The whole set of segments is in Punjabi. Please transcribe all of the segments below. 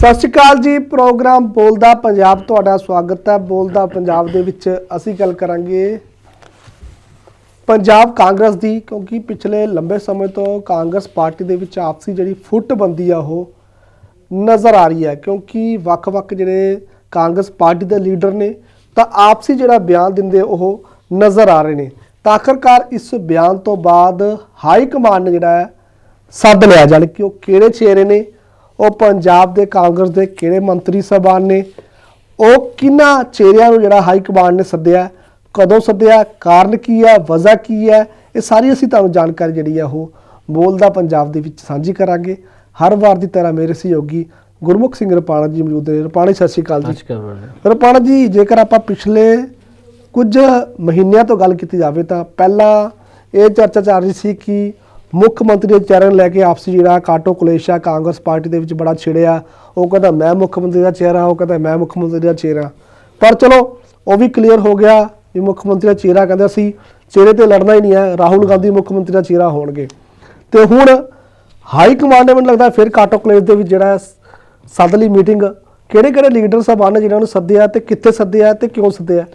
ਸਤਿ ਸ਼੍ਰੀ ਅਕਾਲ ਜੀ, ਪ੍ਰੋਗਰਾਮ ਬੋਲਦਾ ਪੰਜਾਬ ਤੁਹਾਡਾ ਸਵਾਗਤ ਹੈ। ਬੋਲਦਾ ਪੰਜਾਬ ਦੇ ਵਿੱਚ ਅਸੀਂ ਗੱਲ ਕਰਾਂਗੇ ਪੰਜਾਬ ਕਾਂਗਰਸ ਦੀ, ਕਿਉਂਕਿ ਪਿਛਲੇ ਲੰਬੇ ਸਮੇਂ ਤੋਂ ਕਾਂਗਰਸ ਪਾਰਟੀ ਦੇ ਵਿੱਚ ਆਪਸੀ ਜਿਹੜੀ ਫੁੱਟਬੰਦੀ ਆ, ਉਹ ਨਜ਼ਰ ਆ ਰਹੀ ਹੈ। ਕਿਉਂਕਿ ਵੱਖ-ਵੱਖ ਜਿਹੜੇ ਕਾਂਗਰਸ ਪਾਰਟੀ ਦੇ ਲੀਡਰ ਨੇ, ਤਾਂ ਆਪਸੀ ਜਿਹੜਾ ਬਿਆਨ ਦਿੰਦੇ ਉਹ ਨਜ਼ਰ ਆ ਰਹੇ ਨੇ। ਤਾਂ ਆਖਰਕਾਰ ਇਸ ਬਿਆਨ ਤੋਂ ਬਾਅਦ ਹਾਈ ਕਮਾਂਡ ਨੇ ਜਿਹੜਾ ਹੈ, ਸੱਦ ਲਿਆ, ਜਾਣ ਕਿ ਉਹ ਕਿਹੜੇ ਚਿਹਰੇ ਨੇ ਉਹ ਪੰਜਾਬ ਦੇ ਕਾਂਗਰਸ ਦੇ ਕਿਹੜੇ ਮੰਤਰੀ ਸਭਾਨ ਨੇ? ਉਹ ਕਿਹਨਾਂ ਚਿਹਰਿਆਂ ਨੂੰ ਜਿਹੜਾ ਹਾਈ ਕਮਾਂਡ ਨੇ ਸੱਦਿਆ? ਕਦੋਂ ਸੱਦਿਆ? ਕਾਰਨ ਕੀ ਹੈ? ਵਜ੍ਹਾ ਕੀ ਹੈ? ਇਹ ਸਾਰੀ ਅਸੀਂ ਤੁਹਾਨੂੰ ਜਾਣਕਾਰੀ ਜਿਹੜੀ ਹੈ ਉਹ ਬੋਲਦਾ ਪੰਜਾਬ ਦੇ ਵਿੱਚ ਸਾਂਝੀ ਕਰਾਂਗੇ। ਹਰ ਵਾਰ ਦੀ ਤਰ੍ਹਾਂ ਮੇਰੇ ਸਹਿਯੋਗੀ ਗੁਰਮੁਖ ਸਿੰਘ ਰਪਾਣਾ ਜੀ ਮੌਜੂਦ ਨੇ। ਰਪਾਣੀ ਸਤਿ ਸ਼੍ਰੀ ਅਕਾਲ ਜੀ। ਰਪਾਣਾ ਜੀ ਜੇਕਰ ਆਪਾਂ ਪਿਛਲੇ ਕੁਝ ਮਹੀਨਿਆਂ ਤੋਂ ਗੱਲ ਕੀਤੀ ਜਾਵੇ ਤਾਂ ਪਹਿਲਾਂ ਇਹ ਚਰਚਾ ਚੱਲ ਰਹੀ ਸੀ ਕਿ ਮੁੱਖ ਮੰਤਰੀ ਦੇ ਚਿਹਰੇ ਨੂੰ ਲੈ ਕੇ ਆਪਸੀ ਜਿਹੜਾ ਕਾਟੋ ਕਲੇਸ਼ਾ ਕਾਂਗਰਸ ਪਾਰਟੀ ਦੇ ਵਿੱਚ ਬੜਾ ਛਿੜਿਆ ਉਹ ਕਹਿੰਦਾ, ਮੈਂ ਮੁੱਖ ਮੰਤਰੀ ਦਾ ਚਿਹਰਾ, ਉਹ ਕਹਿੰਦਾ, ਮੈਂ ਮੁੱਖ ਮੰਤਰੀ ਦਾ ਚਿਹਰਾ। ਪਰ ਚਲੋ, ਉਹ ਵੀ ਕਲੀਅਰ ਹੋ ਗਿਆ ਵੀ ਮੁੱਖ ਮੰਤਰੀ ਦਾ ਚਿਹਰਾ ਕਹਿੰਦਾ ਸੀ, ਚਿਹਰੇ ਤੇ ਲੜਨਾ ਹੀ ਨਹੀਂ ਹੈ, ਰਾਹੁਲ ਗਾਂਧੀ ਮੁੱਖ ਮੰਤਰੀ ਦਾ ਚਿਹਰਾ ਹੋਣਗੇ। ਤੇ ਹੁਣ ਹਾਈ ਕਮਾਂਡ ਨੇ ਮੈਨੂੰ ਲੱਗਦਾ ਫਿਰ ਕਾਟੋ ਕਲੇਸ਼ ਦੇ ਵਿੱਚ ਜਿਹੜਾ ਸੱਦ ਲਈ ਮੀਟਿੰਗ। ਕਿਹੜੇ ਕਿਹੜੇ ਲੀਡਰ ਸਾਹਿਬਾਨ ਨੇ ਜਿਨ੍ਹਾਂ ਨੂੰ ਸੱਦਿਆ ਤੇ ਕਿੱਥੇ ਸੱਦਿਆ ਤੇ ਕਿਉਂ ਸੱਦਿਆ? ਅਹ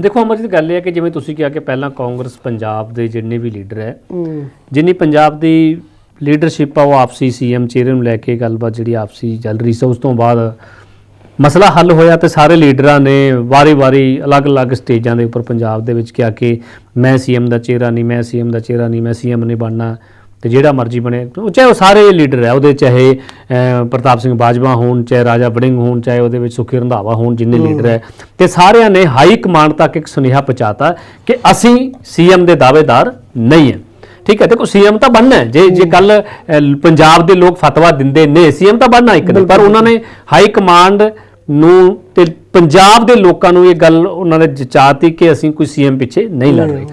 ਦੇਖੋ ਅਮਰਜੀਤ ਗੱਲ ਇਹ ਹੈ ਕਿ ਜਿਵੇਂ ਤੁਸੀਂ ਕਿਹਾ ਕਿ ਪਹਿਲਾਂ ਕਾਂਗਰਸ ਪੰਜਾਬ ਦੇ ਜਿੰਨੇ ਵੀ ਲੀਡਰ ਹੈ ਹੂੰ। ਜਿੰਨੀ ਪੰਜਾਬ ਦੀ ਲੀਡਰਸ਼ਿਪ ਆ ਉਹ ਆਪਸੀ ਸੀਐਮ ਚਿਹਰੇ ਨੂੰ ਲੈ ਕੇ ਗੱਲਬਾਤ ਜਿਹੜੀ ਆਪਸੀ ਚੱਲ ਰਹੀ ਸੀ ਉਸ ਤੋਂ ਬਾਅਦ ਮਸਲਾ ਹੱਲ ਹੋਇਆ ਤੇ ਸਾਰੇ ਲੀਡਰਾਂ ਨੇ ਵਾਰੀ-ਵਾਰੀ ਅਲੱਗ-ਅਲੱਗ ਸਟੇਜਾਂ ਦੇ ਉੱਪਰ ਪੰਜਾਬ ਦੇ ਵਿੱਚ ਕਿਹਾ ਕਿ ਮੈਂ ਸੀਐਮ ਦਾ ਚਿਹਰਾ ਨਹੀਂ ਮੈਂ ਸੀਐਮ ਦਾ ਚਿਹਰਾ ਨਹੀਂ ਮੈਂ ਸੀਐਮ ਨਹੀਂ ਬਣਨਾ। ਤੇ ਜਿਹੜਾ ਮਰਜ਼ੀ ਬਣੇ ਚਾਹੇ ਉਹ ਸਾਰੇ ਲੀਡਰ ਹੈ ਉਹਦੇ ਚਾਹੇ ਪ੍ਰਤਾਪ ਸਿੰਘ ਬਾਜਵਾ ਹੋਣ ਚਾਹੇ ਰਾਜਾ ਵੜਿੰਗ ਹੋਣ ਚਾਹੇ ਉਹਦੇ ਵਿੱਚ ਸੁਖੀ ਰੰਧਾਵਾ ਹੋਣ ਜਿੰਨੇ ਲੀਡਰ ਹੈ ਤੇ ਸਾਰਿਆਂ ਨੇ ਹਾਈ ਕਮਾਂਡ ਤੱਕ ਇੱਕ ਸੁਨੇਹਾ ਪਹੁੰਚਾਤਾ ਕਿ ਅਸੀਂ ਸੀਐਮ ਦੇ ਦਾਅਵੇਦਾਰ ਨਹੀਂ ਹਾਂ। ਠੀਕ ਹੈ ਦੇਖੋ ਸੀਐਮ ਤਾਂ ਬਣਨਾ ਹੈ ਜੇ ਜੇ ਕੱਲ ਪੰਜਾਬ ਦੇ ਲੋਕ ਫਤਵਾ ਦਿੰਦੇ ਨੇ ਸੀਐਮ ਤਾਂ ਬਣਨਾ ਇੱਕ ਦਿਨ ਪਰ ਉਹਨਾਂ ਨੇ ਹਾਈ ਕਮਾਂਡ ਨੂੰ ਤੇ ਪੰਜਾਬ ਦੇ ਲੋਕਾਂ ਨੂੰ ਇਹ ਗੱਲ ਉਹਨਾਂ ਨੇ ਜਚਾਤੀ ਕਿ ਅਸੀਂ ਕੋਈ ਸੀਐਮ ਪਿੱਛੇ ਨਹੀਂ ਲੜ ਰਹੇ।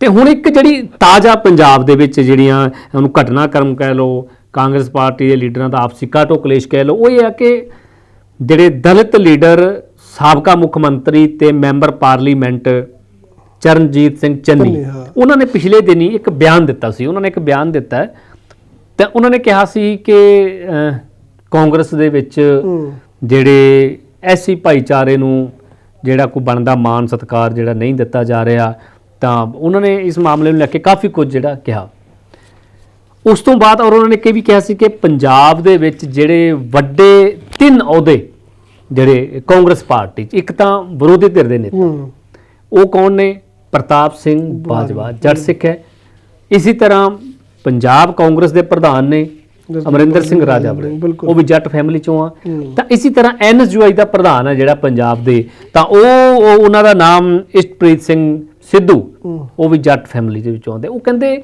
ਤੇ ਹੁਣ ਇੱਕ ਜਿਹੜੀ ਤਾਜ਼ਾ ਪੰਜਾਬ ਦੇ ਵਿੱਚ ਜਿਹੜੀਆਂ ਉਹਨੂੰ ਘਟਨਾਕ੍ਰਮ ਕਹਿ ਲਓ ਕਾਂਗਰਸ ਪਾਰਟੀ ਦੇ ਲੀਡਰਾਂ ਦਾ ਆਪਸੀ ਕਾਟੋ ਕਲੇਸ਼ ਕਹਿ ਲਓ ਉਹ ਇਹ ਹੈ ਕਿ ਜਿਹੜੇ ਦਲਿਤ ਲੀਡਰ ਸਾਬਕਾ ਮੁੱਖ ਮੰਤਰੀ ਤੇ ਮੈਂਬਰ ਪਾਰਲੀਮੈਂਟ ਚਰਨਜੀਤ ਸਿੰਘ ਚੰਨੀ। ਉਹਨਾਂ ਨੇ ਪਿਛਲੇ ਦਿਨੀ ਇੱਕ ਬਿਆਨ ਦਿੱਤਾ ਸੀ ਉਹਨਾਂ ਨੇ ਇੱਕ ਬਿਆਨ ਦਿੱਤਾ ਤੇ ਉਹਨਾਂ ਨੇ ਕਿਹਾ ਸੀ ਕਿ ਕਾਂਗਰਸ ਦੇ ਵਿੱਚ ਜਿਹੜੇ ਐਸੀ ਭਾਈਚਾਰੇ ਨੂੰ ਜਿਹੜਾ ਕੋਈ ਬਣਦਾ ਮਾਨ ਸਤਕਾਰ ਜਿਹੜਾ ਨਹੀਂ ਦਿੱਤਾ ਜਾ ਰਿਹਾ ਤਾਂ ਉਹਨਾਂ ਨੇ ਇਸ ਮਾਮਲੇ ਨੂੰ ਲੈ ਕੇ ਕਾਫੀ ਕੁਝ ਜਿਹੜਾ ਕਿਹਾ। ਉਸ ਤੋਂ ਬਾਅਦ ਔਰ ਉਹਨਾਂ ਨੇ ਇਹ ਵੀ ਕਿਹਾ ਸੀ ਕਿ ਪੰਜਾਬ ਦੇ ਵਿੱਚ ਜਿਹੜੇ ਵੱਡੇ ਤਿੰਨ ਅਹੁਦੇ ਜਿਹੜੇ ਕਾਂਗਰਸ ਪਾਰਟੀ 'ਚ ਇੱਕ ਤਾਂ ਵਿਰੋਧੀ ਧਿਰ ਦੇ ਨੇਤਾ। ਹੂੰ। ਉਹ ਕੌਣ ਨੇ? ਪ੍ਰਤਾਪ ਸਿੰਘ ਬਾਜਵਾ। ਜੱਟ ਸਿੱਖ ਹੈ। ਇਸੇ ਤਰ੍ਹਾਂ ਪੰਜਾਬ ਕਾਂਗਰਸ ਦੇ ਪ੍ਰਧਾਨ ਨੇ ਅਮਰਿੰਦਰ ਸਿੰਘ ਰਾਜਾ ਬੜੇ। ਉਹ ਵੀ ਜੱਟ ਫੈਮਿਲੀ ਚੋਂ ਆ। ਤਾਂ ਇਸੇ ਤਰ੍ਹਾਂ ਐਨਐਸਯੂਆਈ ਦਾ ਪ੍ਰਧਾਨ ਹੈ ਜਿਹੜਾ ਪੰਜਾਬ ਦੇ। ਤਾਂ ਉਹ ਉਹ- ਉਹਨਾਂ ਦਾ ਨਾਮ ਇਸ਼ਟਪ੍ਰੀਤ ਸਿੰਘ ਸਿੱਧੂ। ਉਹ ਵੀ ਜੱਟ ਫੈਮਿਲੀ ਦੇ ਵਿੱਚੋਂ ਆਉਂਦੇ। ਉਹ ਕਹਿੰਦੇ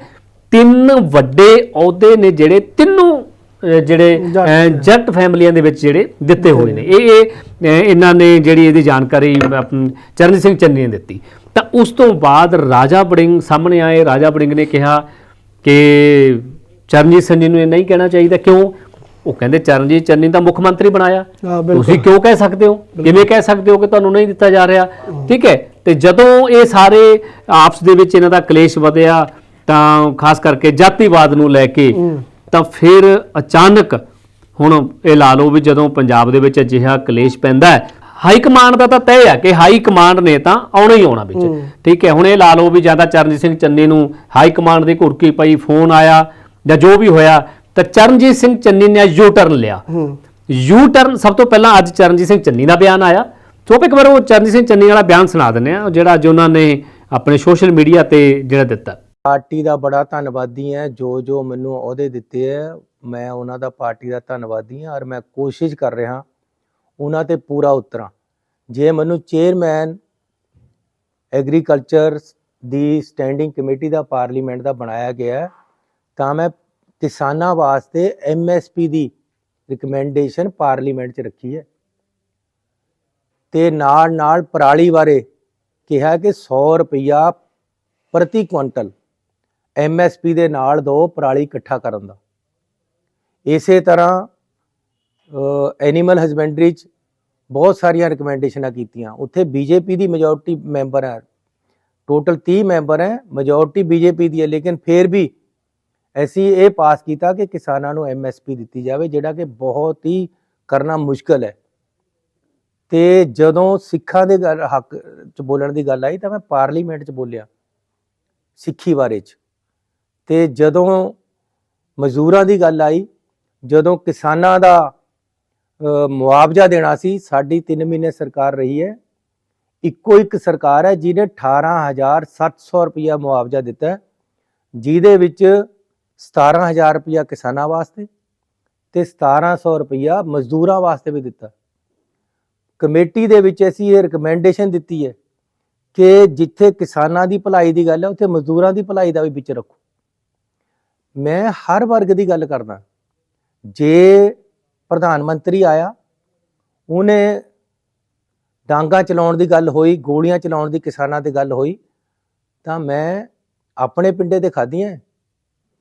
ਤਿੰਨ ਵੱਡੇ ਅਹੁਦੇ ਨੇ ਜਿਹੜੇ ਤਿੰਨੋਂ ਜਿਹੜੇ ਜੱਟ ਫੈਮਲੀਆਂ ਦੇ ਵਿੱਚ ਜਿਹੜੇ ਦਿੱਤੇ ਹੋਏ ਨੇ। ਇਹ ਇਹ ਇਹਨਾਂ ਨੇ ਜਿਹੜੀ ਇਹਦੀ ਜਾਣਕਾਰੀ ਚਰਨਜੀਤ ਸਿੰਘ ਚੰਨੀ ਨੇ ਦਿੱਤੀ। ਤਾਂ ਉਸ ਤੋਂ ਬਾਅਦ ਰਾਜਾ ਬੜਿੰਗ ਸਾਹਮਣੇ ਆਏ। ਰਾਜਾ ਬੜਿੰਗ ਨੇ ਕਿਹਾ ਕਿ ਚਰਨਜੀਤ ਸਿੰਘ ਜੀ ਨੂੰ ਇਹ ਨਹੀਂ ਕਹਿਣਾ ਚਾਹੀਦਾ। ਕਿਉਂ? ਉਹ ਕਹਿੰਦੇ ਚਰਨਜੀਤ ਚੰਨੀ ਤਾਂ ਮੁੱਖ ਮੰਤਰੀ ਬਣਾਇਆ। ਤੁਸੀਂ ਕਿਉਂ ਕਹਿ ਸਕਦੇ ਹੋ? ਕਿਵੇਂ ਕਹਿ ਸਕਦੇ ਹੋ ਕਿ ਤੁਹਾਨੂੰ ਨਹੀਂ ਦਿੱਤਾ ਜਾ ਰਿਹਾ? ਠੀਕ ਹੈ। ਤੇ ਜਦੋਂ ਇਹ ਸਾਰੇ ਆਪਸ ਦੇ ਵਿੱਚ ਇਹਨਾਂ ਦਾ ਕਲੇਸ਼ ਵਧਿਆ ਤਾਂ ਖਾਸ ਕਰਕੇ ਜਾਤੀਵਾਦ ਨੂੰ ਲੈ ਕੇ। ਤਾਂ ਫਿਰ ਅਚਾਨਕ ਹੁਣ ਇਹ ਲਾ ਲਓ ਵੀ ਜਦੋਂ ਪੰਜਾਬ ਦੇ ਵਿੱਚ ਅਜਿਹਾ ਕਲੇਸ਼ ਪੈਂਦਾ ਹੈ ਹਾਈ ਕਮਾਂਡ ਦਾ ਤਾਂ ਤੈਅ ਹੈ ਕਿ ਹਾਈ ਕਮਾਂਡ ਨੇ ਤਾਂ ਆਉਣਾ ਹੀ ਆਉਣਾ ਵਿੱਚ। ਠੀਕ ਹੈ ਹੁਣ ਇਹ ਲਾ ਲਓ ਵੀ ਜ਼ਿਆਦਾ ਚਰਨਜੀਤ ਸਿੰਘ ਚੰਨੀ ਨੂੰ ਹਾਈ ਕਮਾਂਡ ਦੀ ਘੁਰਕੀ ਪਈ ਫੋਨ ਆਇਆ ਜਾਂ ਜੋ ਵੀ ਹੋਇਆ ਤਾਂ ਚਰਨਜੀਤ ਸਿੰਘ ਚੰਨੀ ਨੇ ਯੂ ਟਰਨ ਲਿਆ ਯੂ ਟਰਨ ਸਭ ਤੋਂ ਪਹਿਲਾਂ ਅੱਜ ਚਰਨਜੀਤ ਸਿੰਘ ਚੰਨੀ ਦਾ ਬਿਆਨ ਆਇਆ ਸੋ ਇੱਕ ਵਾਰ ਉਹ ਚਰਨਜੀਤ ਸਿੰਘ ਚੰਨੀ ਵਾਲਾ ਬਿਆਨ ਸੁਣਾ ਦਿੰਦੇ ਆ ਜਿਹੜਾ ਅੱਜ ਉਹਨਾਂ ਨੇ ਆਪਣੇ ਸੋਸ਼ਲ ਮੀਡੀਆ ਤੇ ਜਿਹੜਾ ਦਿੱਤਾ। ਪਾਰਟੀ ਦਾ ਬੜਾ ਧੰਨਵਾਦੀ ਹਾਂ, ਜੋ ਜੋ ਮੈਨੂੰ ਅਹੁਦੇ ਦਿੱਤੇ ਹੈ, ਮੈਂ ਉਹਨਾਂ ਦਾ ਪਾਰਟੀ ਦਾ ਧੰਨਵਾਦੀ ਹਾਂ ਔਰ ਮੈਂ ਕੋਸ਼ਿਸ਼ ਕਰ ਰਿਹਾ ਉਹਨਾਂ ਤੇ ਪੂਰਾ ਉਤਰਾਂ। ਜੇ ਮੈਨੂੰ ਚੇਅਰਮੈਨ ਐਗਰੀਕਲਚਰ ਦੀ ਸਟੈਂਡਿੰਗ ਕਮੇਟੀ ਦਾ ਪਾਰਲੀਮੈਂਟ ਦਾ ਬਣਾਇਆ ਗਿਆ ਤਾਂ ਮੈਂ ਕਿਸਾਨਾਂ ਵਾਸਤੇ ਐਮਐਸਪੀ ਦੀ ਰਿਕਮੈਂਡੇਸ਼ਨ ਪਾਰਲੀਮੈਂਟ 'ਚ ਰੱਖੀ ਹੈ। ਤੇ ਨਾਲ ਨਾਲ ਪਰਾਲੀ ਬਾਰੇ ਕਿਹਾ ਕਿ 100 ਰੁਪਇਆ ਪ੍ਰਤੀ ਕੁਇੰਟਲ ਐਮਐਸਪੀ ਦੇ ਨਾਲ ਦੋ ਪਰਾਲੀ ਇਕੱਠਾ ਕਰਨ ਦਾ। ਇਸੇ ਤਰ੍ਹਾਂ ਐਨੀਮਲ ਹਸਬੈਂਡਰੀ ਚ ਬਹੁਤ ਸਾਰੀਆਂ ਰਿਕਮੈਂਡੇਸ਼ਨਾਂ ਕੀਤੀਆਂ। ਉੱਥੇ ਬੀਜੇਪੀ ਦੀ ਮੈਜੋਰਟੀ ਮੈਂਬਰ ਹੈ। ਟੋਟਲ 30 ਮੈਂਬਰ ਹੈ ਮੈਜੋਰਟੀ ਬੀਜੇਪੀ ਦੀ ਹੈ। ਲੇਕਿਨ ਫਿਰ ਵੀ ਅਸੀਂ ਇਹ ਪਾਸ ਕੀਤਾ ਕਿ ਕਿਸਾਨਾਂ ਨੂੰ ਐਮਐਸਪੀ ਦਿੱਤੀ ਜਾਵੇ, ਜਿਹੜਾ ਕਿ ਬਹੁਤ ਹੀ ਕਰਨਾ ਮੁਸ਼ਕਲ ਹੈ। ਤੇ ਜਦੋਂ ਸਿੱਖਾਂ ਦੇ ਗੱਲ, ਹੱਕ ਚ ਬੋਲਣ ਦੀ ਗੱਲ ਆਈ ਤਾਂ ਮੈਂ ਪਾਰਲੀਮੈਂਟ ਚ ਬੋਲਿਆ, ਸਿੱਖੀ ਬਾਰੇ ਚ। ਤੇ ਜਦੋਂ ਮਜ਼ਦੂਰਾਂ ਦੀ ਗੱਲ ਆਈ, ਜਦੋਂ ਕਿਸਾਨਾਂ ਦਾ ਮੁਆਵਜ਼ਾ ਦੇਣਾ ਸੀ, ਸਾਡੀ 3 ਮਹੀਨੇ ਸਰਕਾਰ ਰਹੀ ਹੈ, ਇੱਕੋ ਇੱਕ ਸਰਕਾਰ ਹੈ ਜਿਹਨੇ 18700 ਰੁਪਇਆ ਮੁਆਵਜ਼ਾ ਦਿੱਤਾ ਜਿਹਦੇ ਵਿੱਚ 17000 ਰੁਪਇਆ ਕਿਸਾਨਾਂ ਵਾਸਤੇ ਤੇ 1700 ਰੁਪਇਆ ਮਜ਼ਦੂਰਾਂ ਵਾਸਤੇ ਵੀ ਦਿੱਤਾ। ਕਮੇਟੀ ਦੇ ਵਿੱਚ ਅਸੀਂ ਇਹ ਰეკਮੈਂਡੇਸ਼ਨ ਦਿੱਤੀ ਹੈ ਕਿ ਜਿੱਥੇ ਕਿਸਾਨਾਂ ਦੀ ਭਲਾਈ ਦੀ ਗੱਲ ਹੈ, ਉੱਥੇ ਮਜ਼ਦੂਰਾਂ ਦੀ ਭਲਾਈ ਦਾ ਵੀ ਵਿੱਚ ਰੱਖੋ। ਮੈਂ ਹਰ ਵਰਗ ਦੀ ਗੱਲ ਕਰਦਾ। ਜੇ ਪ੍ਰਧਾਨ ਮੰਤਰੀ ਆਇਆ, ਉਹਨੇ ਡਾਂਗਾ ਚਲਾਉਣ ਦੀ ਗੱਲ ਹੋਈ, ਗੋਲੀਆਂ ਚਲਾਉਣ ਦੀ ਕਿਸਾਨਾਂ ਤੇ ਗੱਲ ਹੋਈ, ਤਾਂ ਮੈਂ ਆਪਣੇ ਪਿੰਡੇ ਤੇ ਖਾਧੀਆਂ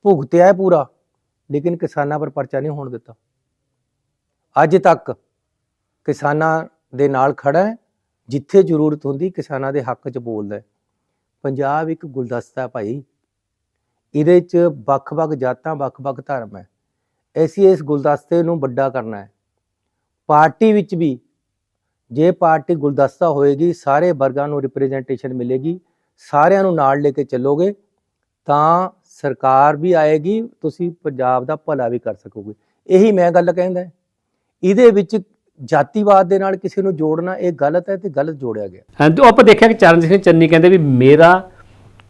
ਭੁਗਤਿਆ ਪੂਰਾ, ਲੇਕਿਨ ਕਿਸਾਨਾਂ ਪਰ ਪਰਚਾ ਨਹੀਂ ਹੋਣ ਦਿੱਤਾ। ਅੱਜ ਤੱਕ ਕਿਸਾਨਾਂ ਦੇ ਨਾਲ ਖੜਾ ਹੈ, ਜਿੱਥੇ ਜ਼ਰੂਰਤ ਹੁੰਦੀ ਕਿਸਾਨਾਂ ਦੇ ਹੱਕ 'ਚ ਬੋਲਦਾ ਹੈ। ਪੰਜਾਬ ਇੱਕ ਗੁਲਦਸਤਾ ਭਾਈ। ਇਹਦੇ 'ਚ ਵੱਖ-ਵੱਖ ਜਾਤਾਂ, ਵੱਖ-ਵੱਖ ਧਰਮ ਹੈ। ਅਸੀਂ ਇਸ ਗੁਲਦਸਤੇ ਨੂੰ ਵੱਡਾ ਕਰਨਾ ਹੈ। ਪਾਰਟੀ ਵਿੱਚ ਵੀ ਜੇ ਪਾਰਟੀ ਗੁਲਦਸਤਾ ਹੋਏਗੀ, ਸਾਰੇ ਵਰਗਾਂ ਨੂੰ ਰਿਪਰੈਜ਼ੈਂਟੇਸ਼ਨ ਮਿਲੇਗੀ, ਸਾਰਿਆਂ ਨੂੰ ਨਾਲ ਲੈ ਕੇ ਚੱਲੋਗੇ, ਤਾਂ ਸਰਕਾਰ ਵੀ ਆਏਗੀ, ਤੁਸੀਂ ਪੰਜਾਬ ਦਾ ਭਲਾ ਵੀ ਕਰ ਸਕੋਗੇ। ਇਹੀ ਮੈਂ ਗੱਲ ਕਹਿੰਦਾ। ਇਹਦੇ ਵਿੱਚ ਜਾਤੀਵਾਦ ਦੇ ਨਾਲ ਕਿਸੇ ਨੂੰ ਜੋੜਨਾ ਇਹ ਗਲਤ ਹੈ ਤੇ ਗਲਤ ਜੋੜਿਆ ਗਿਆ। ਹਾਂ ਤੇ ਉਹ ਆਪਾਂ ਦੇਖਿਆ ਕਿ ਚਰਨਜੀਤ ਸਿੰਘ ਚੰਨੀ ਕਹਿੰਦੇ ਵੀ ਮੇਰਾ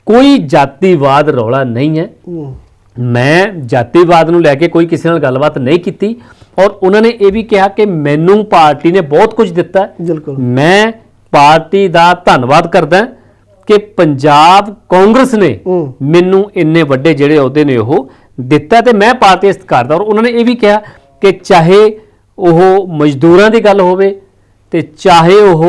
ਕੋਈ ਜਾਤੀਵਾਦ ਰੌਲਾ ਨਹੀਂ ਹੈ। ਮੈਂ ਜਾਤੀਵਾਦ ਨੂੰ ਲੈ ਕੇ ਕੋਈ ਕਿਸੇ ਨਾਲ ਗੱਲਬਾਤ ਨਹੀਂ ਕੀਤੀ ਔਰ ਉਹਨਾਂ ਨੇ ਇਹ ਵੀ ਕਿਹਾ ਕਿ ਮੈਨੂੰ ਪਾਰਟੀ ਨੇ ਬਹੁਤ ਕੁਝ ਦਿੱਤਾ। ਬਿਲਕੁਲ। ਮੈਂ ਪਾਰਟੀ ਦਾ ਧੰਨਵਾਦ ਕਰਦਾ ਕਿ ਪੰਜਾਬ ਕਾਂਗਰਸ ਨੇ ਮੈਨੂੰ ਇੰਨੇ ਵੱਡੇ ਜਿਹੜੇ ਅਹੁਦੇ ਨੇ ਉਹ ਦਿੱਤਾ ਤੇ ਮੈਂ ਪਾਰਟੀ ਇਸ ਕਰਦਾ। ਔਰ ਉਹਨਾਂ ਨੇ ਇਹ ਵੀ ਕਿਹਾ ਕਿ ਚਾਹੇ ਉਹ ਮਜ਼ਦੂਰਾਂ ਦੀ ਗੱਲ ਹੋਵੇ ਤੇ ਚਾਹੇ ਉਹ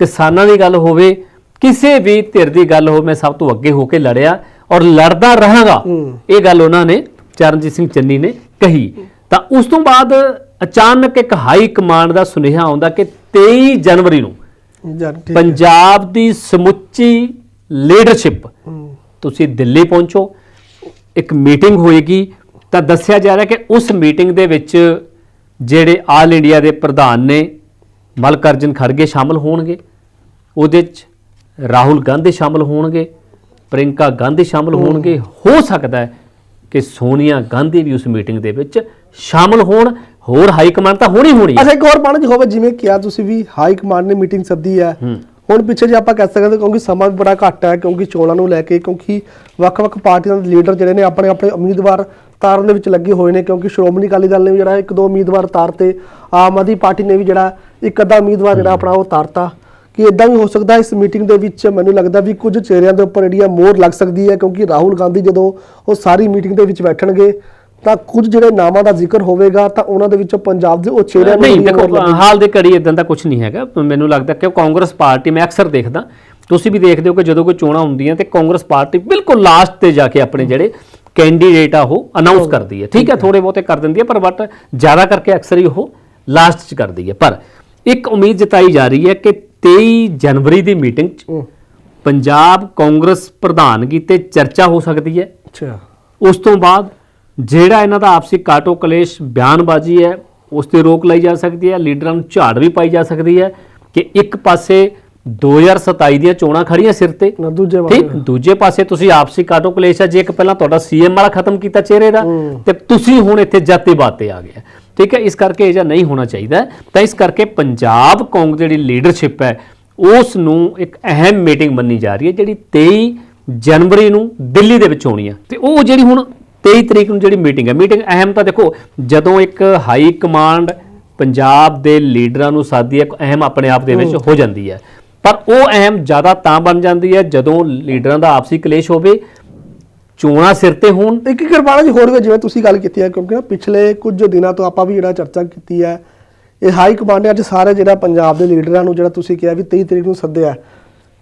ਕਿਸਾਨਾਂ ਦੀ ਗੱਲ ਹੋਵੇ ਕਿਸੇ ਵੀ ਧਿਰ ਦੀ ਗੱਲ ਹੋਵੇ ਮੈਂ ਸਭ ਤੋਂ ਅੱਗੇ ਹੋ ਕੇ ਲੜਿਆ ਔਰ ਲੜਦਾ ਰਹਾਂਗਾ ਹੂੰ। ਇਹ ਗੱਲ ਉਹਨਾਂ ਨੇ ਚਰਨਜੀਤ ਸਿੰਘ ਚੰਨੀ ਨੇ ਕਹੀ ਤਾਂ ਉਸ ਤੋਂ ਬਾਅਦ ਅਚਾਨਕ ਇੱਕ ਹਾਈ ਕਮਾਂਡ ਦਾ ਸੁਨੇਹਾ ਆਉਂਦਾ ਕਿ 23 ਜਨਵਰੀ ਨੂੰ ਹੈ। ਪੰਜਾਬ ਦੀ ਸਮੁੱਚੀ ਲੀਡਰਸ਼ਿਪ ਹੂੰ ਤੁਸੀਂ ਦਿੱਲੀ ਪਹੁੰਚੋ ਇੱਕ ਮੀਟਿੰਗ ਹੋਏਗੀ ਤਾਂ ਦੱਸਿਆ ਜਾ ਰਿਹਾ ਕਿ ਉਸ ਮੀਟਿੰਗ ਦੇ ਵਿੱਚ ਜਿਹੜੇ ਆਲ ਇੰਡੀਆ ਦੇ ਪ੍ਰਧਾਨ ਨੇ ਮਲਕਰਜਨ ਖੜਗੇ ਸ਼ਾਮਲ ਹੋਣਗੇ। ਉਹਦੇ 'ਚ ਰਾਹੁਲ ਗਾਂਧੀ ਸ਼ਾਮਲ ਹੋਣਗੇ ਪ੍ਰਿੰਕਾ ਗਾਂਧੀ ਸ਼ਾਮਲ ਹੋਣਗੇ। ਹੋ ਸਕਦਾ ਹੈ ਕਿ ਸੋਨੀਆ ਗਾਂਧੀ ਵੀ ਉਸ ਮੀਟਿੰਗ ਦੇ ਵਿੱਚ ਸ਼ਾਮਲ ਹੋਣ। ਹੋਰ ਹਾਈ ਕਮਾਂਡ ਤਾਂ ਹੋਣੀ ਹੋਣੀ ਹੈ। ਅੱਛਾ ਇੱਕ ਹੋਰ ਪਾਣਾ ਜੀ ਹੋਵੇ ਜਿਵੇਂ ਕਿਹਾ ਤੁਸੀਂ ਵੀ ਹਾਈ ਕਮਾਂਡ ਨੇ ਮੀਟਿੰਗ ਸੱਦੀ ਹੈ। ਹੁਣ ਪਿੱਛੇ ਜੇ ਆਪਾਂ ਕਹਿ ਸਕਦੇ ਕਿਉਂਕਿ ਸਮਾਂ ਵੀ ਬੜਾ ਘੱਟ ਹੈ ਕਿਉਂਕਿ ਚੋਣਾਂ ਨੂੰ ਲੈ ਕੇ ਕਿਉਂਕਿ ਵੱਖ-ਵੱਖ ਪਾਰਟੀਆਂ ਦੇ ਲੀਡਰ ਜਿਹੜੇ ਨੇ ਆਪਣੇ ਆਪਣੇ ਉਮੀਦਵਾਰ ਤਾਰਨ ਦੇ ਵਿੱਚ ਲੱਗੇ ਹੋਏ ਨੇ ਕਿਉਂਕਿ ਸ਼੍ਰੋਮਣੀ ਅਕਾਲੀ ਦਲ ਨੇ ਵੀ ਜਿਹੜਾ ਇੱਕ ਦੋ ਉਮੀਦਵਾਰ ਤਾਰਤੇ ਆਮ ਆਦਮੀ ਪਾਰਟੀ ਨੇ ਵੀ ਜਿਹੜਾ ਇੱਕ ਅੱਧਾ ਉਮੀਦਵਾਰ ਜਿਹੜਾ ਆਪਣਾ ਉਹ ਤਾਰਤਾ ਕਿ ਇਦਾਂ ਵੀ ਹੋ ਸਕਦਾ ਇਸ ਮੀਟਿੰਗ ਦੇ ਵਿੱਚ ਮੈਨੂੰ ਲੱਗਦਾ ਵੀ ਕੁਝ ਚਿਹਰਿਆਂ ਦੇ ਉੱਪਰ ਜਿਹੜੀ ਆ ਮੋਹਰ ਲੱਗ ਸਕਦੀ ਹੈ ਕਿਉਂਕਿ ਰਾਹੁਲ ਗਾਂਧੀ ਜਦੋਂ ਉਹ ਸਾਰੀ ਮੀਟਿੰਗ ਦੇ ਵਿੱਚ ਬੈਠਣਗੇ ਤਾਂ ਕੁਝ ਜਿਹੜੇ ਨਾਮਾਂ ਦਾ ਜ਼ਿਕਰ ਹੋਵੇਗਾ ਤਾਂ ਉਹਨਾਂ ਦੇ ਵਿੱਚੋਂ ਪੰਜਾਬ ਦੇ ਉਹ ਚਿਹਰਿਆਂ ਨੂੰ ਨਹੀਂ ਦੇਖੋ। ਹਾਲ ਦੇ ਘੜੀ ਇਦਾਂ ਦਾ ਕੁਝ ਨਹੀਂ ਹੈਗਾ ਮੈਨੂੰ ਲੱਗਦਾ ਕਿ ਕਾਂਗਰਸ ਪਾਰਟੀ ਮੈਂ ਅਕਸਰ ਦੇਖਦਾ ਤੁਸੀਂ ਵੀ ਦੇਖਦੇ ਹੋ ਕਿ ਜਦੋਂ ਕੋਈ ਚੋਣਾਂ ਹੁੰਦੀਆਂ ਤੇ ਕਾਂਗਰਸ ਪਾਰਟੀ ਬਿਲਕੁਲ ਲਾਸਟ ਤੇ ਜਾ ਕੇ ਆਪਣੇ ਜਿਹੜੇ ਕੈਂਡੀਡੇਟ ਆ ਉਹ ਅਨਾਉਂਸ ਕਰਦੀ ਹੈ। ਠੀਕ ਹੈ ਥੋੜੇ ਬਹੁਤੇ ਕਰ ਦਿੰਦੀ ਹੈ ਪਰ ਬਟ ਜ਼ਿਆਦਾ ਕਰਕੇ ਅਕਸਰ ਹੀ ਉਹ ਲਾਸਟ 'ਚ ਕਰਦੀ ਹੈ। ਪਰ ਇੱਕ ਉਮੀਦ ਜਤਾਈ ਜਾ ਰਹੀ ਹੈ ਕਿ 23 ਜਨਵਰੀ ਦੀ ਮੀਟਿੰਗ 'ਚ ਪੰਜਾਬ ਕਾਂਗਰਸ ਪ੍ਰਧਾਨਗੀ ਤੇ ਚਰਚਾ ਹੋ ਸਕਦੀ ਹੈ। ਅੱਛਾ। ਉਸ ਤੋਂ ਬਾਅਦ ਜਿਹੜਾ ਇਹਨਾਂ ਦਾ ਆਪਸੀ ਕਾਟੋ ਕਲੇਸ਼ ਬਿਆਨਬਾਜ਼ੀ ਹੈ ਉਸ ਤੇ ਰੋਕ ਲਈ ਜਾ ਸਕਦੀ ਹੈ ਲੀਡਰਾਂ ਨੂੰ ਝਾੜ ਵੀ ਪਾਈ ਜਾ ਸਕਦੀ ਹੈ ਕਿ ਇੱਕ ਪਾਸੇ 2027 ਦੀਆਂ ਚੋਣਾਂ ਖੜੀਆਂ ਸਿਰ ਤੇ। ਨਾ ਦੂਜੇ ਠੀਕ? ਪਾਸੇ। ਦੂਜੇ ਪਾਸੇ ਤੁਸੀਂ ਆਪਸੀ ਕਾਟੋ ਕਲੇਸ਼ ਹੈ। ਜੇ ਇੱਕ ਪਹਿਲਾਂ ਤੁਹਾਡਾ ਸੀਐਮ ਵਾਲਾ ਖਤਮ ਕੀਤਾ ਚਿਹਰੇ ਦਾ। ਤੇ ਤੁਸੀਂ ਹੁਣ ਇੱਥੇ ਜਾਤੀਵਾਦ ਤੇ ਆ ਗਏ ਠੀਕ ਹੈ? ਇਸ ਕਰਕੇ ਇਹ ਜਿਹਾ ਨਹੀਂ ਹੋਣਾ ਚਾਹੀਦਾ ਤਾਂ ਇਸ ਕਰਕੇ ਪੰਜਾਬ ਕਾਂਗਰਸ ਜਿਹੜੀ ਲੀਡਰਸ਼ਿਪ ਹੈ ਉਸ ਨੂੰ ਇੱਕ ਅਹਿਮ ਮੀਟਿੰਗ ਮੰਨੀ ਜਾ ਰਹੀ ਹੈ ਜਿਹੜੀ 23 ਜਨਵਰੀ ਨੂੰ ਦਿੱਲੀ ਦੇ ਵਿੱਚ ਹੋਣੀ ਹੈ। ਤੇ ਉਹ ਜਿਹੜੀ ਹੁਣ 23 ਤਰੀਕ ਨੂੰ ਜਿਹੜੀ ਮੀਟਿੰਗ ਹੈ ਮੀਟਿੰਗ ਅਹਿਮ ਤਾਂ ਦੇਖੋ ਜਦੋਂ ਇੱਕ ਹਾਈ ਕਮਾਂਡ ਪੰਜਾਬ ਦੇ ਲੀਡਰਾਂ ਨੂੰ ਸਾਦੀ ਇੱਕ ਅਹਿਮ ਆਪਣੇ ਆਪ ਦੇ ਵਿੱਚ ਹੋ ਜਾਂਦੀ ਹੈ। ਪਰ ਉਹ ਅਹਿਮ ਜ਼ਿਆਦਾ ਤਾਂ ਬਣ ਜਾਂਦੀ ਹੈ ਜਦੋਂ ਲੀਡਰਾਂ ਦਾ ਆਪਸੀ ਕਲੇਸ਼ ਹੋਵੇ, ਚੋਣਾਂ ਸਿਰ ਤੇ ਹੋਣ। ਇੱਕ ਇੱਕ ਕਿਰਪਾਨਾ ਜੀ ਹੋਰ ਵੀ ਜਿਵੇਂ ਤੁਸੀਂ ਗੱਲ ਕੀਤੀ ਹੈ, ਕਿਉਂਕਿ ਨਾ ਪਿਛਲੇ ਕੁਝ ਦਿਨਾਂ ਤੋਂ ਆਪਾਂ ਵੀ ਜਿਹੜਾ ਚਰਚਾ ਕੀਤੀ ਹੈ, ਇਹ ਹਾਈ ਕਮਾਂਡ ਨੇ ਅੱਜ ਸਾਰੇ ਜਿਹੜਾ ਪੰਜਾਬ ਦੇ ਲੀਡਰਾਂ ਨੂੰ ਜਿਹੜਾ ਤੁਸੀਂ ਕਿਹਾ ਵੀ 23 ਤਰੀਕ ਨੂੰ ਸੱਦਿਆ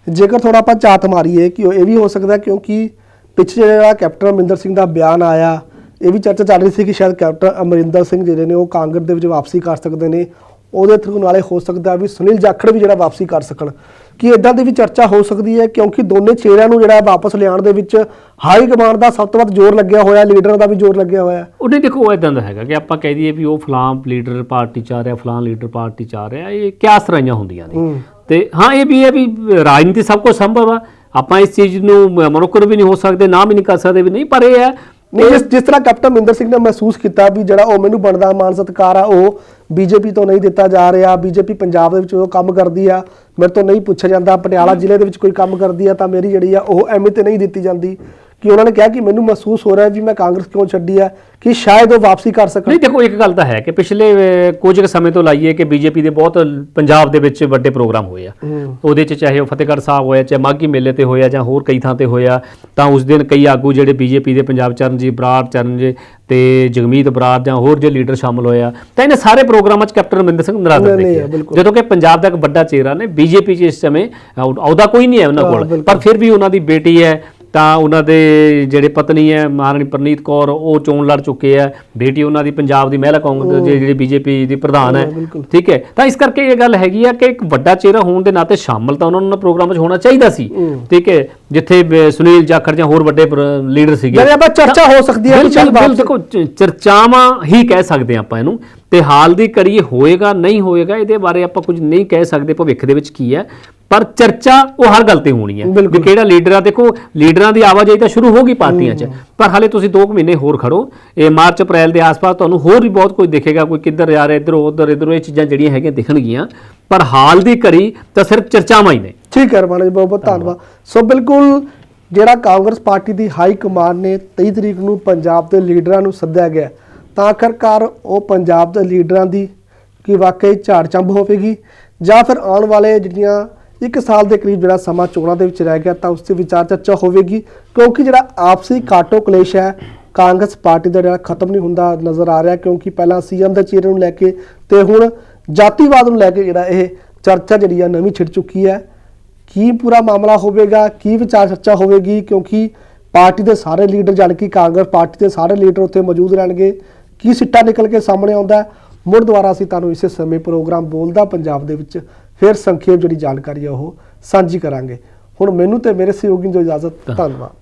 ਜੇਕਰ ਥੋੜਾ ਆਪਾਂ ਝਾਤ ਮਾਰੀਏ ਕਿ ਉਹ ਇਹ ਵੀ ਹੋ ਸਕਦਾ ਕਿਉਂਕਿ ਪਿੱਛੇ ਜਿਹੜਾ ਕੈਪਟਨ ਅਮਰਿੰਦਰ ਸਿੰਘ ਦਾ ਬਿਆਨ ਆਇਆ, ਇਹ ਵੀ ਚਰਚਾ ਚੱਲ ਰਹੀ ਸੀ ਕਿ ਸ਼ਾਇਦ ਕੈਪਟਨ ਅਮਰਿੰਦਰ ਸਿੰਘ ਜਿਹੜੇ ਨੇ ਉਹ ਕਾਂਗਰਸ ਦੇ ਵਿੱਚ ਵਾਪਸੀ ਕਰ ਸਕਦੇ ਨੇ। ਉਹਦੇ ਥਰੂ ਨਾਲੇ ਹੋ ਸਕਦਾ ਵੀ ਸੁਨੀਲ ਜਾਖੜ ਵੀ ਜਿਹੜਾ ਵਾਪਸੀ ਕਰ ਸਕਣ। ਕਿ ਇਦਾਂ ਦੀ ਵੀ ਚਰਚਾ ਹੋ ਸਕਦੀ ਹੈ? ਕਿਉਂਕਿ ਦੋਨੇ ਚਿਹਰਿਆਂ ਨੂੰ ਜਿਹੜਾ ਵਾਪਸ ਲਿਆਉਣ ਦੇ ਵਿੱਚ ਹਾਈ ਕਮਾਂਡ ਦਾ ਸਭ ਤੋਂ ਵੱਧ ਜ਼ੋਰ ਲੱਗਿਆ ਹੋਇਆ ਲੀਡਰਾਂ ਦਾ ਵੀ ਜ਼ੋਰ ਲੱਗਿਆ ਹੋਇਆ। ਉਹਨੇ ਦੇਖੋ ਉਹ ਇਦਾਂ ਦਾ ਹੈਗਾ ਕਿ ਆਪਾਂ ਕਹਿ ਦਈਏ ਵੀ ਉਹ ਫਲਾਂ ਲੀਡਰ ਪਾਰਟੀ ਚ ਆ ਰਿਹਾ ਫਲਾਂ ਲੀਡਰ ਪਾਰਟੀ ਚ ਆ ਰਿਹਾ ਇਹ ਕਿਆ ਸਰਾਈਆਂ ਹੁੰਦੀਆਂ ਨੇ। ਤੇ ਹਾਂ ਇਹ ਵੀ ਹੈ ਵੀ ਰਾਜਨੀਤੀ ਸਭ ਕੁਝ ਸੰਭਵ ਆ। ਆਪਾਂ ਇਸ ਚੀਜ਼ ਨੂੰ ਮਨੁੱਕਰ ਵੀ ਨਹੀਂ ਹੋ ਸਕਦੇ ਨਾ ਵੀ ਨਹੀਂ ਕਰ ਸਕਦੇ ਵੀ ਨਹੀਂ ਪਰ ਇਹ ਹੈ ਜਿਸ ਜਿਸ ਤਰ੍ਹਾਂ ਕੈਪਟਨ ਮਹਿੰਦਰ ਸਿੰਘ ਨੇ ਮਹਿਸੂਸ ਕੀਤਾ ਵੀ ਜਿਹੜਾ ਉਹ ਮੈਨੂੰ ਬਣਦਾ ਮਾਨ ਸਤਿਕਾਰ ਆ ਉਹ ਬੀਜੇਪੀ ਤੋਂ ਨਹੀਂ ਦਿੱਤਾ ਜਾ ਰਿਹਾ, ਬੀਜੇਪੀ ਪੰਜਾਬ ਦੇ ਵਿੱਚ ਉਹ ਕੰਮ ਕਰਦੀ ਆ, ਮੇਰੇ ਤੋਂ ਨਹੀਂ ਪੁੱਛਿਆ ਜਾਂਦਾ, ਪਟਿਆਲਾ ਜ਼ਿਲ੍ਹੇ ਦੇ ਵਿੱਚ ਕੋਈ ਕੰਮ ਕਰਦੀ ਆ, ਤਾਂ ਮੇਰੀ ਜਿਹੜੀ ਆ ਉਹ ਐਵੇਂ ਤੇ ਨਹੀਂ ਦਿੱਤੀ ਜਾਂਦੀ। ਕਿ ਉਹਨਾਂ ਨੇ ਕਿਹਾ ਕਿ ਮੈਨੂੰ ਮਹਿਸੂਸ ਹੋ ਰਿਹਾ ਵੀ ਮੈਂ ਕਾਂਗਰਸ ਕਿਉਂ ਛੱਡੀ ਆ ਕਿ ਸ਼ਾਇਦ ਉਹ ਵਾਪਸੀ ਕਰ ਸਕਣ। ਨਹੀਂ ਦੇਖੋ ਇੱਕ ਗੱਲ ਤਾਂ ਹੈ ਕਿ ਪਿਛਲੇ ਕੁਝ ਕੁ ਸਮੇਂ ਤੋਂ ਲਾਈਏ ਕਿ ਬੀਜੇਪੀ ਦੇ ਬਹੁਤ ਪੰਜਾਬ ਦੇ ਵਿੱਚ ਵੱਡੇ ਪ੍ਰੋਗਰਾਮ ਹੋਏ ਆ। ਹੂੰ। ਉਹਦੇ ਚ ਚਾਹੇ ਉਹ ਫਤਿਹਗੜ੍ਹ ਸਾਹਿਬ ਹੋਇਆ ਚਾਹੇ ਮਾਘੀ ਮੇਲੇ ਤੇ ਹੋਇਆ ਜਾਂ ਹੋਰ ਕਈ ਥਾਂ ਤੇ ਹੋਇਆ ਤਾਂ ਉਸ ਦਿਨ ਕਈ ਆਗੂ ਜਿਹੜੇ ਬੀਜੇਪੀ ਦੇ ਪੰਜਾਬ ਚਰਨਜੀਤ ਬਰਾੜ ਚਰਨਜੀਤ ਤੇ ਜਗਮੀਤ ਬਰਾੜ ਜਾਂ ਹੋਰ ਜੇ ਲੀਡਰ ਸ਼ਾਮਲ ਹੋਇਆ ਤਾਂ ਇਹਨਾਂ ਸਾਰੇ ਪ੍ਰੋਗਰਾਮਾਂ 'ਚ ਕੈਪਟਨ ਅਮਰਿੰਦਰ ਸਿੰਘ ਨਹੀਂ, ਦੇਖਿਆ। ਜਦੋਂ ਕਿ ਪੰਜਾਬ ਦਾ ਇੱਕ ਵੱਡਾ ਚਿਹਰਾ ਨੇ ਬੀਜੇਪੀ 'ਚ ਇਸ ਸਮੇਂ ਅਹੁ- ਅਹੁਦਾ ਕੋਈ ਨਹੀਂ ਹੈ ਉਹਨਾਂ ਹਾਂ, ਕੋਲ। ਪਰ ਫਿਰ ਵੀ ਉਹਨਾਂ ਦੀ ਬੇਟੀ ਹੈ ਤਾਂ ਉਹਨਾਂ ਦੇ ਜਿਹੜੇ ਪਤਨੀ ਹੈ ਮਹਾਰਾਣੀ ਪ੍ਰਨੀਤ ਕੌਰ ਉਹ ਚੋਣ ਲੜ ਚੁੱਕੇ ਆ। ਬੇਟੀ ਉਹਨਾਂ ਦੀ ਪੰਜਾਬ ਦੀ ਮਹਿਲਾ ਕਾਂਗਰਸ ਦੀ ਜਿਹੜੀ ਬੀਜੇਪੀ ਦੀ ਪ੍ਰਧਾਨ ਹੈ। ਠੀਕ ਹੈ? ਤਾਂ ਇਸ ਕਰਕੇ ਇਹ ਗੱਲ ਹੈਗੀ ਆ ਕਿ ਇੱਕ ਵੱਡਾ ਚਿਹਰਾ ਹੋਣ ਦੇ ਨਾਤੇ ਸ਼ਾਮਲ ਤਾਂ ਉਹਨਾਂ ਨੂੰ ਪ੍ਰੋਗਰਾਮ 'ਚ ਹੋਣਾ ਚਾਹੀਦਾ ਸੀ। ਠੀਕ ਹੈ? ਜਿੱਥੇ ਸੁਨੀਲ ਜਾਖੜ ਜਾਂ ਹੋਰ ਵੱਡੇ ਲੀਡਰ ਸੀਗੇ। ਜਿਹੜੇ ਆਪਾਂ ਚਰਚਾ ਹੋ ਸਕਦੀ ਹੈ ਬਿਲਕੁਲ ਦੇਖੋ ਚਰਚਾਵਾਂ ਹੀ ਕਹਿ ਸਕਦੇ ਆਪਾਂ ਇਹਨੂੰ। ਤੇ ਹਾਲ ਦੀ ਕਰੀ ਹੋਏਗਾ ਨਹੀਂ ਹੋਏਗਾ ਇਹਦੇ ਬਾਰੇ ਆਪਾਂ ਕੁਝ ਨਹੀਂ ਕਹਿ ਸਕਦੇ। ਭਵਿੱਖ ਦੇ ਵਿੱਚ ਕੀ ਹੈ? ਪਰ ਚਰਚਾ ਉਹ ਹਰ ਗੱਲ ਤੇ ਹੋਣੀ ਹੈ। ਵੀ ਕਿਹੜਾ ਲੀਡਰ ਆ ਦੇਖੋ ਲੀਡਰਾਂ ਦੀ ਆਵਾਜਾਈ ਤਾਂ ਸ਼ੁਰੂ ਹੋ ਗਈ ਪਾਰਟੀਆਂ 'ਚ ਪਰ ਹਾਲੇ ਤੁਸੀਂ 2 ਮਹੀਨੇ ਹੋਰ ਖੜੋ। ਇਹ ਮਾਰਚ ਅਪ੍ਰੈਲ ਦੇ ਆਸ-ਪਾਸ ਤੁਹਾਨੂੰ ਹੋਰ ਵੀ ਬਹੁਤ ਕੁਝ ਦਿਖੇਗਾ ਕੋਈ ਕਿੱਧਰ ਜਾ ਰਿਹਾ ਇੱਧਰ ਉੱਧਰ ਇੱਧਰ ਇਹ ਚੀਜ਼ਾਂ ਜਿਹੜੀਆਂ ਹੈਗੀਆਂ ਦਿਖਣਗੀਆਂ। ਪਰ ਹਾਲ ਦੀ ਘੜੀ ਤਾਂ ਸਿਰਫ ਚਰਚਾਵਾਂ ਹੀ ਨੇ। ਠੀਕ ਹੈ ਰਮਾਨਾ ਜੀ ਬਹੁਤ ਬਹੁਤ ਧੰਨਵਾਦ। ਸੋ ਬਿਲਕੁਲ ਜਿਹੜਾ ਕਾਂਗਰਸ ਪਾਰਟੀ ਦੀ ਹਾਈ ਕਮਾਂਡ ਨੇ 23 ਤਰੀਕ ਨੂੰ ਪੰਜਾਬ ਦੇ ਲੀਡਰਾਂ ਨੂੰ ਸੱਦਿਆ ਗਿਆ ਤਾਂ ਆਖਰਕਾਰ ਉਹ ਪੰਜਾਬ ਦੇ ਲੀਡਰਾਂ ਦੀ ਕੀ ਵਾਕਈ ਝਾੜ ਚੰਬ ਹੋਵੇਗੀ ਜਾਂ ਫਿਰ ਆਉਣ ਵਾਲੇ ਜਿਹੜੀਆਂ ਇੱਕ ਸਾਲ ਦੇ ਕਰੀਬ ਜਿਹੜਾ ਸਮਾਂ ਚੋਣਾਂ ਦੇ ਵਿੱਚ ਰਹਿ ਗਿਆ ਤਾਂ ਉਸ ਤੇ ਵਿਚਾਰ ਚਰਚਾ ਹੋਵੇਗੀ, ਕਿਉਂਕਿ ਜਿਹੜਾ ਆਪਸੀ ਕਾਟੋ ਕਲੇਸ਼ ਹੈ, ਕਾਂਗਰਸ ਪਾਰਟੀ ਦਾ ਜਿਹੜਾ ਖਤਮ ਨਹੀਂ ਹੁੰਦਾ ਨਜ਼ਰ ਆ ਰਿਹਾ, ਕਿਉਂਕਿ ਪਹਿਲਾਂ ਸੀਐਮ ਦੇ ਚਿਹਰੇ ਨੂੰ ਲੈ ਕੇ ਤੇ ਹੁਣ ਜਾਤੀਵਾਦ ਨੂੰ ਲੈ ਕੇ ਜਿਹੜਾ ਇਹ ਚਰਚਾ ਜਿਹੜੀ ਆ ਨਵੀਂ ਛਿੜ ਚੁੱਕੀ ਹੈ। ਕੀ ਪੂਰਾ ਮਾਮਲਾ ਹੋਵੇਗਾ, ਕੀ ਵਿਚਾਰ ਚਰਚਾ ਹੋਵੇਗੀ, ਕਿਉਂਕਿ ਪਾਰਟੀ ਦੇ ਸਾਰੇ ਲੀਡਰ ਜਾਣੀ ਕਿ ਕਾਂਗਰਸ ਪਾਰਟੀ ਦੇ ਸਾਰੇ ਲੀਡਰ ਉੱਥੇ ਮੌਜੂਦ ਰਹਿਣਗੇ, ਕੀ ਸਿੱਟਾ ਨਿਕਲ ਕੇ ਸਾਹਮਣੇ ਆਉਂਦਾ ਮੁੜ ਦੁਬਾਰਾ ਅਸੀਂ ਤੁਹਾਨੂੰ ਇਸੇ ਸਮੇਂ ਪ੍ਰੋਗਰਾਮ ਬੋਲਦਾ ਪੰਜਾਬ ਦੇ ਵਿੱਚ ਫਿਰ ਸੰਖੇਪ ਜਿਹੜੀ ਜਾਣਕਾਰੀ ਹੈ ਉਹ ਸਾਂਝੀ ਕਰਾਂਗੇ। ਹੁਣ ਮੈਨੂੰ ਤੇ ਮੇਰੇ ਸਹਿਯੋਗੀ ਨੂੰ ਇਜਾਜ਼ਤ ਧੰਨਵਾਦ।